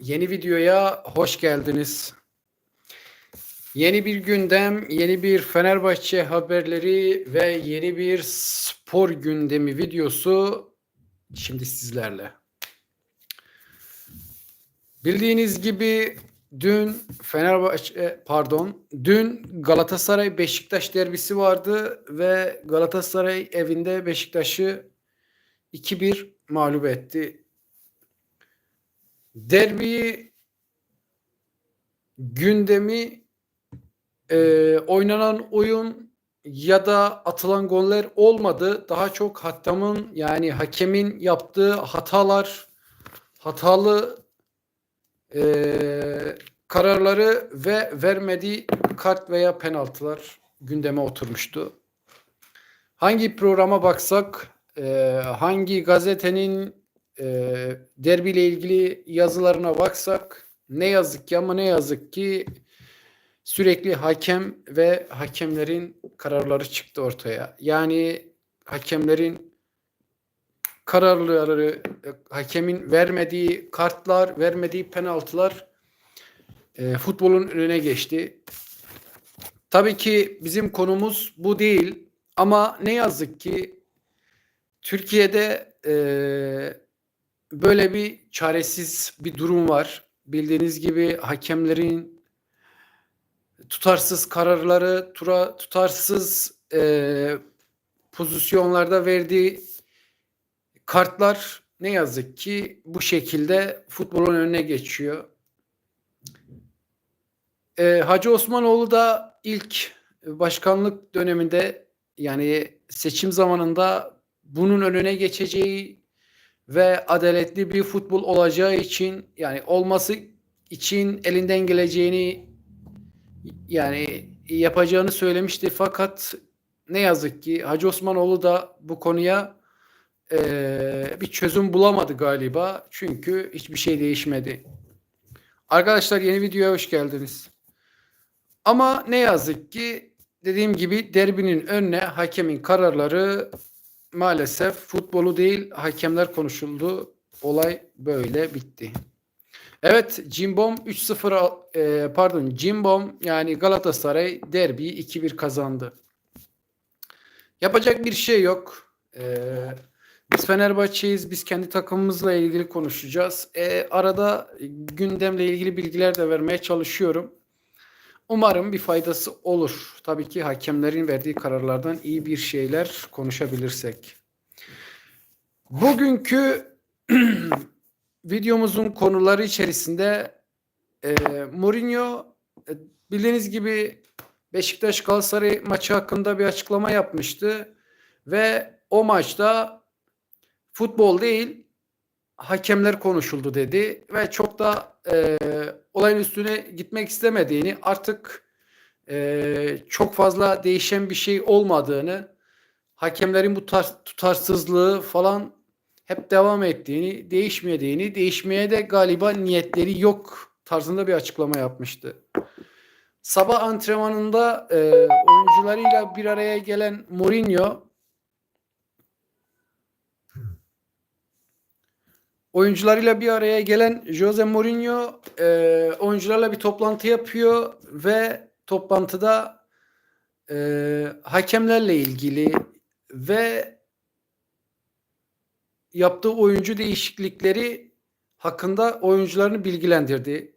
Yeni videoya hoş geldiniz. Yeni bir gündem, yeni bir Fenerbahçe haberleri ve yeni bir spor gündemi videosu şimdi sizlerle. Bildiğiniz gibi dün Fenerbahçe pardon, dün Galatasaray Beşiktaş derbisi vardı ve Galatasaray evinde Beşiktaş'ı 2-1 mağlup etti. Derbi gündemi e, oynanan oyun ya da atılan goller olmadı. Daha çok hatamın yani hakemin yaptığı hatalar, hatalı e, kararları ve vermediği kart veya penaltılar gündeme oturmuştu. Hangi programa baksak, e, hangi gazetenin e, derbiyle ilgili yazılarına baksak ne yazık ki ama ne yazık ki sürekli hakem ve hakemlerin kararları çıktı ortaya. Yani hakemlerin kararları, hakemin vermediği kartlar, vermediği penaltılar e, futbolun önüne geçti. Tabii ki bizim konumuz bu değil ama ne yazık ki Türkiye'de e, böyle bir çaresiz bir durum var. Bildiğiniz gibi hakemlerin tutarsız kararları, tura, tutarsız e, pozisyonlarda verdiği kartlar ne yazık ki bu şekilde futbolun önüne geçiyor. E, Hacı Osmanoğlu da ilk başkanlık döneminde yani seçim zamanında bunun önüne geçeceği ve adaletli bir futbol olacağı için yani olması için elinden geleceğini yani yapacağını söylemişti fakat ne yazık ki Hacı Osmanoğlu da bu konuya e, bir çözüm bulamadı galiba çünkü hiçbir şey değişmedi. Arkadaşlar yeni videoya hoş geldiniz. Ama ne yazık ki dediğim gibi derbinin önüne hakemin kararları maalesef futbolu değil hakemler konuşuldu. Olay böyle bitti. Evet Cimbom 3-0 e, pardon Cimbom yani Galatasaray derbiyi 2-1 kazandı. Yapacak bir şey yok. E, biz Fenerbahçe'yiz. Biz kendi takımımızla ilgili konuşacağız. E, arada gündemle ilgili bilgiler de vermeye çalışıyorum. Umarım bir faydası olur. Tabii ki hakemlerin verdiği kararlardan iyi bir şeyler konuşabilirsek. Bugünkü videomuzun konuları içerisinde e, Mourinho e, bildiğiniz gibi Beşiktaş Galatasaray maçı hakkında bir açıklama yapmıştı ve o maçta futbol değil hakemler konuşuldu dedi ve çok da e, olayın üstüne gitmek istemediğini artık e, çok fazla değişen bir şey olmadığını hakemlerin bu tar- tutarsızlığı falan hep devam ettiğini, değişmediğini, değişmeye de galiba niyetleri yok tarzında bir açıklama yapmıştı. Sabah antrenmanında e, oyuncularıyla bir araya gelen Mourinho oyuncularıyla bir araya gelen Jose Mourinho e, oyuncularla bir toplantı yapıyor ve toplantıda e, hakemlerle ilgili ve yaptığı oyuncu değişiklikleri hakkında oyuncularını bilgilendirdi.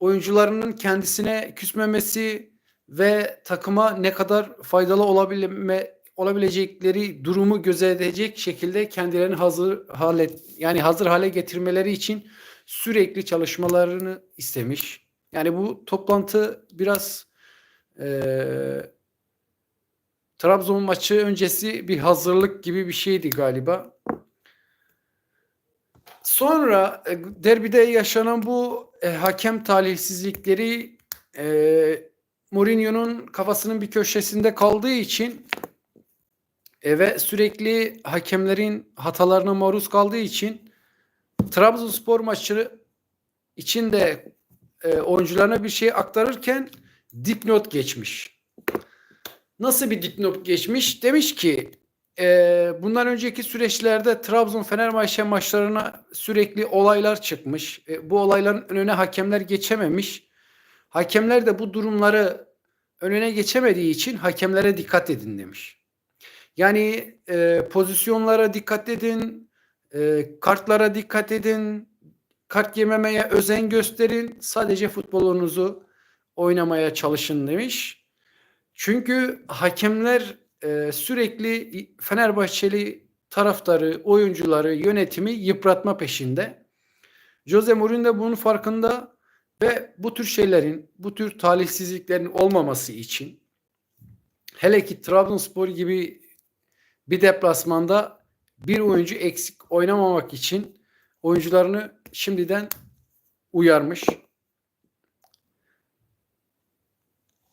Oyuncularının kendisine küsmemesi ve takıma ne kadar faydalı olabilme, olabilecekleri durumu gözetecek şekilde kendilerini hazır hale yani hazır hale getirmeleri için sürekli çalışmalarını istemiş. Yani bu toplantı biraz e, Trabzon maçı öncesi bir hazırlık gibi bir şeydi galiba. Sonra e, derbide yaşanan bu e, hakem talihsizlikleri e, Mourinho'nun kafasının bir köşesinde kaldığı için ve sürekli hakemlerin hatalarına maruz kaldığı için Trabzonspor maçı için de e, oyuncularına bir şey aktarırken dipnot geçmiş. Nasıl bir dipnot geçmiş? Demiş ki eee, bundan önceki süreçlerde Trabzon-Fenerbahçe maçlarına sürekli olaylar çıkmış. E, bu olayların önüne hakemler geçememiş. Hakemler de bu durumları önüne geçemediği için hakemlere dikkat edin demiş. Yani e, pozisyonlara dikkat edin, e, kartlara dikkat edin, kart yememeye özen gösterin, sadece futbolunuzu oynamaya çalışın demiş. Çünkü hakemler e, sürekli Fenerbahçeli taraftarı, oyuncuları, yönetimi yıpratma peşinde. Jose Mourinho da bunun farkında ve bu tür şeylerin, bu tür talihsizliklerin olmaması için hele ki Trabzonspor gibi bir deplasmanda bir oyuncu eksik oynamamak için oyuncularını şimdiden uyarmış.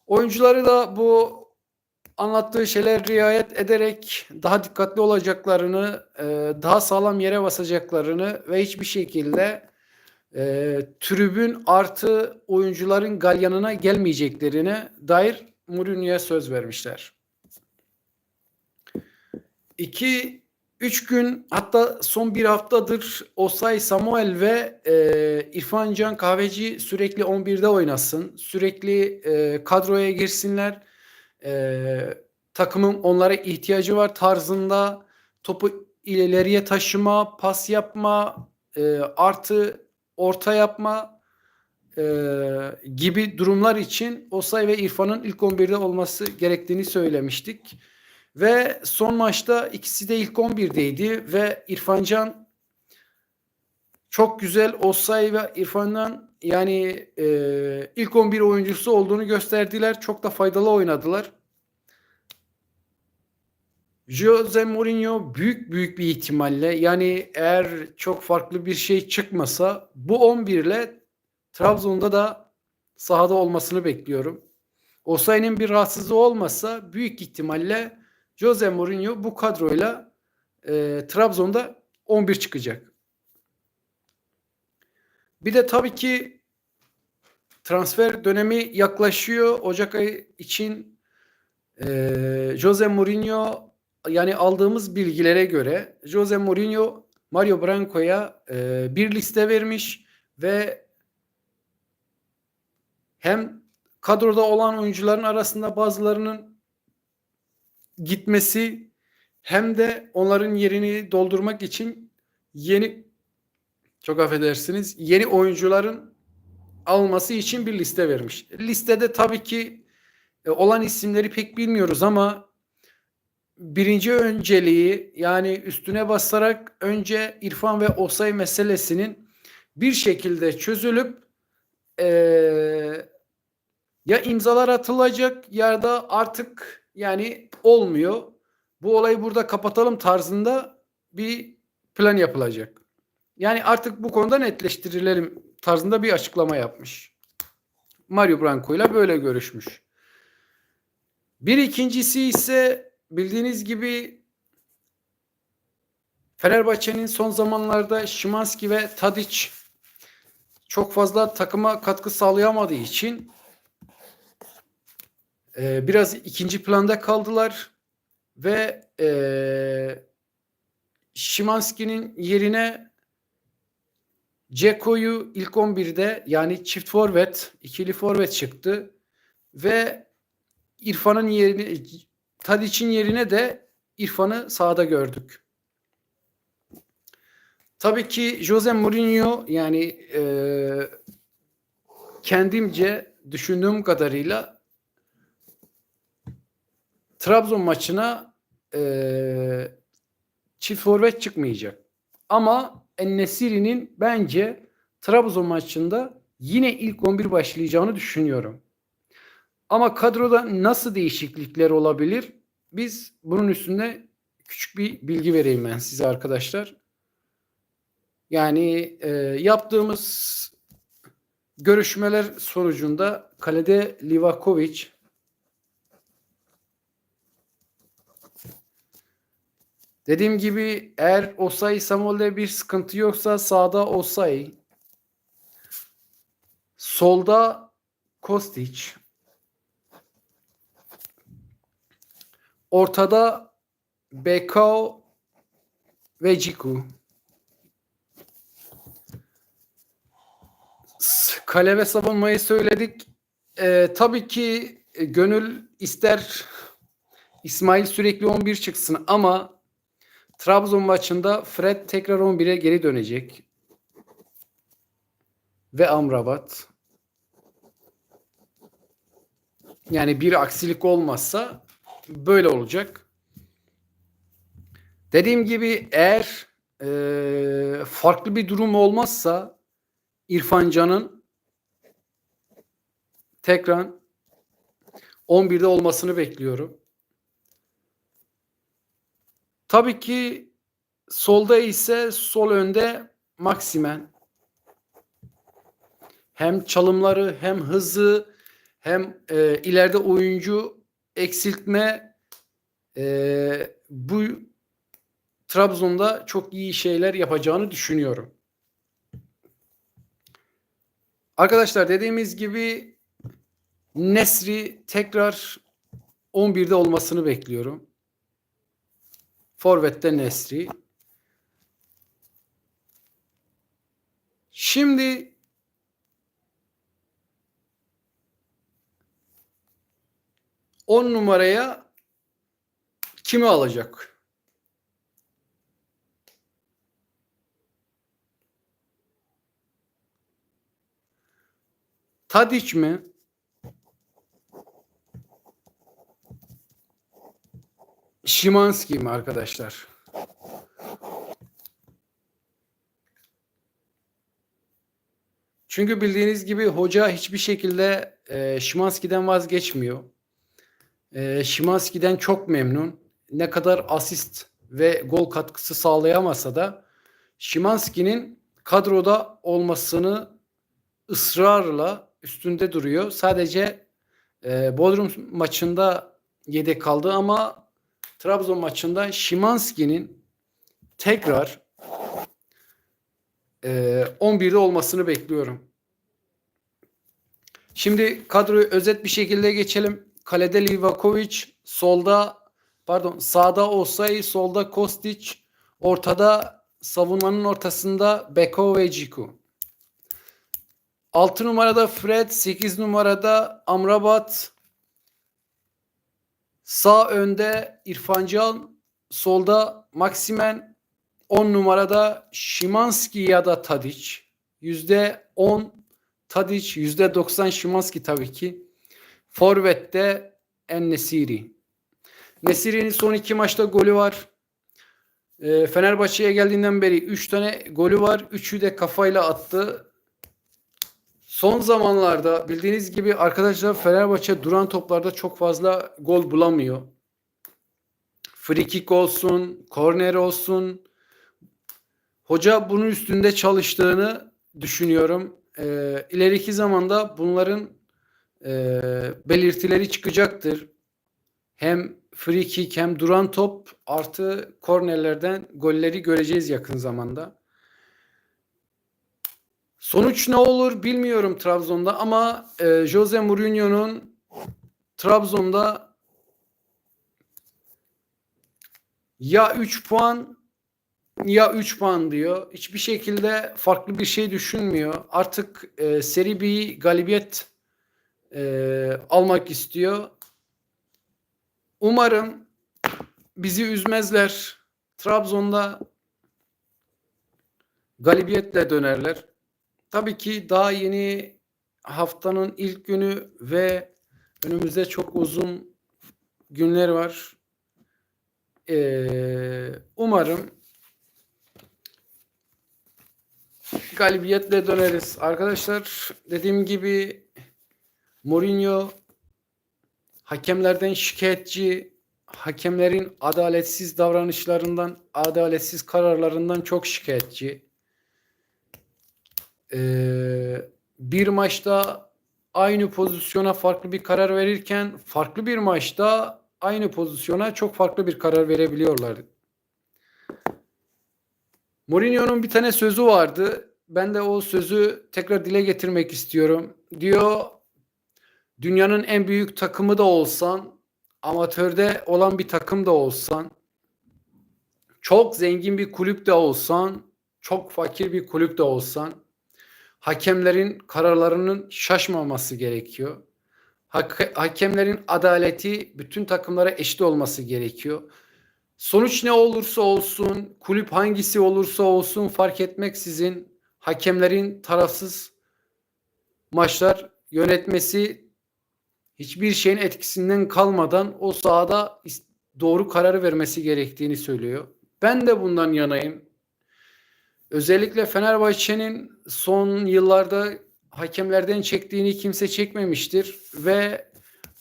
Oyuncuları da bu anlattığı şeyler riayet ederek daha dikkatli olacaklarını, e, daha sağlam yere basacaklarını ve hiçbir şekilde e, tribün artı oyuncuların galyanına gelmeyeceklerine dair Mourinho'ya söz vermişler. İki, üç gün hatta son bir haftadır Osay Samuel ve e, İrfan Can Kahveci sürekli 11'de oynasın. Sürekli e, kadroya girsinler. E, takımın onlara ihtiyacı var tarzında topu ileriye taşıma, pas yapma, e, artı orta yapma e, gibi durumlar için Osay ve İrfan'ın ilk 11'de olması gerektiğini söylemiştik. Ve son maçta ikisi de ilk 11'deydi ve İrfan Can çok güzel Osay ve İrfan'dan yani e, ilk 11 oyuncusu olduğunu gösterdiler. Çok da faydalı oynadılar. Jose Mourinho büyük büyük bir ihtimalle yani eğer çok farklı bir şey çıkmasa bu 11 ile Trabzon'da da sahada olmasını bekliyorum. Osayi'nin bir rahatsızlığı olmasa büyük ihtimalle Jose Mourinho bu kadroyla e, Trabzon'da 11 çıkacak. Bir de tabii ki transfer dönemi yaklaşıyor. Ocak ayı için e, Jose Mourinho yani aldığımız bilgilere göre Jose Mourinho Mario Branco'ya e, bir liste vermiş ve hem kadroda olan oyuncuların arasında bazılarının gitmesi hem de onların yerini doldurmak için yeni çok affedersiniz yeni oyuncuların alması için bir liste vermiş. Listede tabii ki e, olan isimleri pek bilmiyoruz ama birinci önceliği yani üstüne basarak önce İrfan ve Osay meselesinin bir şekilde çözülüp e, ya imzalar atılacak ya da artık yani olmuyor. Bu olayı burada kapatalım tarzında bir plan yapılacak. Yani artık bu konuda netleştirilelim tarzında bir açıklama yapmış. Mario Branco ile böyle görüşmüş. Bir ikincisi ise bildiğiniz gibi Fenerbahçe'nin son zamanlarda Şimanski ve Tadic çok fazla takıma katkı sağlayamadığı için e, biraz ikinci planda kaldılar ve e, Şimanski'nin yerine Ceko'yu ilk 11'de yani çift forvet, ikili forvet çıktı ve İrfan'ın yerini Tadic'in yerine de İrfan'ı sahada gördük. Tabii ki Jose Mourinho yani e, kendimce düşündüğüm kadarıyla Trabzon maçına e, çift forvet çıkmayacak. Ama Ennesiri'nin bence Trabzon maçında yine ilk 11 başlayacağını düşünüyorum. Ama kadroda nasıl değişiklikler olabilir? Biz bunun üstünde küçük bir bilgi vereyim ben size arkadaşlar. Yani e, yaptığımız görüşmeler sonucunda kalede Livakovic, Dediğim gibi eğer Osay Samuel'de bir sıkıntı yoksa sağda Osay, solda Kostic, ortada Bekao ve Ciku. Kale ve savunmayı söyledik. Ee, tabii ki e, gönül ister İsmail sürekli 11 çıksın ama Trabzon maçında Fred tekrar 11'e geri dönecek. Ve Amrabat. Yani bir aksilik olmazsa böyle olacak. Dediğim gibi eğer eee, farklı bir durum olmazsa İrfan Can'ın tekrar 11'de olmasını bekliyorum. Tabii ki solda ise sol önde Maximen. Hem çalımları hem hızı hem e, ileride oyuncu eksiltme e, bu Trabzon'da çok iyi şeyler yapacağını düşünüyorum. Arkadaşlar dediğimiz gibi Nesri tekrar 11'de olmasını bekliyorum. Forvet'te Nesri. Şimdi on numaraya kimi alacak? Tadiç mi? Şimanski mi arkadaşlar? Çünkü bildiğiniz gibi hoca hiçbir şekilde e, Şimanski'den vazgeçmiyor. E, Şimanski'den çok memnun. Ne kadar asist ve gol katkısı sağlayamasa da Şimanski'nin kadroda olmasını ısrarla üstünde duruyor. Sadece e, Bodrum maçında yedek kaldı ama Trabzon maçında Şimanski'nin tekrar e, 11'de olmasını bekliyorum. Şimdi kadroyu özet bir şekilde geçelim. Kalede Livakovic, solda pardon sağda Osayi, solda Kostic, ortada savunmanın ortasında Beko ve Ciku. 6 numarada Fred, 8 numarada Amrabat, sağ önde İrfan Can, solda Maximen, 10 numarada Şimanski ya da Tadic. %10 Tadic, %90 Şimanski tabii ki. Forvet'te En-Nesiri. Nesiri'nin son iki maçta golü var. Ee, Fenerbahçe'ye geldiğinden beri 3 tane golü var. Üçü de kafayla attı. Son zamanlarda bildiğiniz gibi arkadaşlar Fenerbahçe duran toplarda çok fazla gol bulamıyor. Free kick olsun, korner olsun. Hoca bunun üstünde çalıştığını düşünüyorum. Ee, ileriki zamanda bunların e, belirtileri çıkacaktır. Hem free kick hem duran top artı kornerlerden golleri göreceğiz yakın zamanda. Sonuç ne olur bilmiyorum Trabzon'da ama e, Jose Mourinho'nun Trabzon'da ya 3 puan ya 3 puan diyor. Hiçbir şekilde farklı bir şey düşünmüyor. Artık e, seri bir galibiyet e, almak istiyor. Umarım bizi üzmezler. Trabzon'da galibiyetle dönerler. Tabii ki daha yeni haftanın ilk günü ve önümüzde çok uzun günler var. Ee, umarım galibiyetle döneriz. Arkadaşlar dediğim gibi Mourinho hakemlerden şikayetçi, hakemlerin adaletsiz davranışlarından, adaletsiz kararlarından çok şikayetçi. Ee, bir maçta aynı pozisyona farklı bir karar verirken farklı bir maçta aynı pozisyona çok farklı bir karar verebiliyorlar. Mourinho'nun bir tane sözü vardı. Ben de o sözü tekrar dile getirmek istiyorum. Diyor dünyanın en büyük takımı da olsan, amatörde olan bir takım da olsan çok zengin bir kulüp de olsan, çok fakir bir kulüp de olsan hakemlerin kararlarının şaşmaması gerekiyor. Hak- hakemlerin adaleti bütün takımlara eşit olması gerekiyor. Sonuç ne olursa olsun, kulüp hangisi olursa olsun fark etmeksizin hakemlerin tarafsız maçlar yönetmesi hiçbir şeyin etkisinden kalmadan o sahada doğru kararı vermesi gerektiğini söylüyor. Ben de bundan yanayım. Özellikle Fenerbahçe'nin son yıllarda hakemlerden çektiğini kimse çekmemiştir ve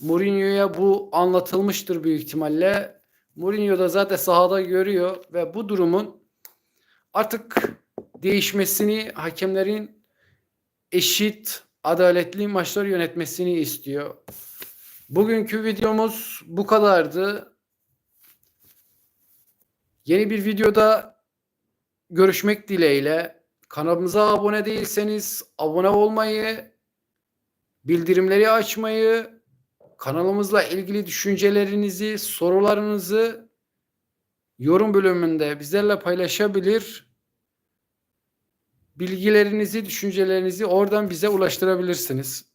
Mourinho'ya bu anlatılmıştır büyük ihtimalle. Mourinho da zaten sahada görüyor ve bu durumun artık değişmesini, hakemlerin eşit, adaletli maçlar yönetmesini istiyor. Bugünkü videomuz bu kadardı. Yeni bir videoda görüşmek dileğiyle. Kanalımıza abone değilseniz abone olmayı, bildirimleri açmayı, kanalımızla ilgili düşüncelerinizi, sorularınızı yorum bölümünde bizlerle paylaşabilir. Bilgilerinizi, düşüncelerinizi oradan bize ulaştırabilirsiniz.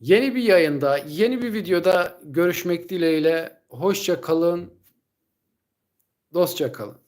Yeni bir yayında, yeni bir videoda görüşmek dileğiyle. Hoşça kalın. Dostça kalın.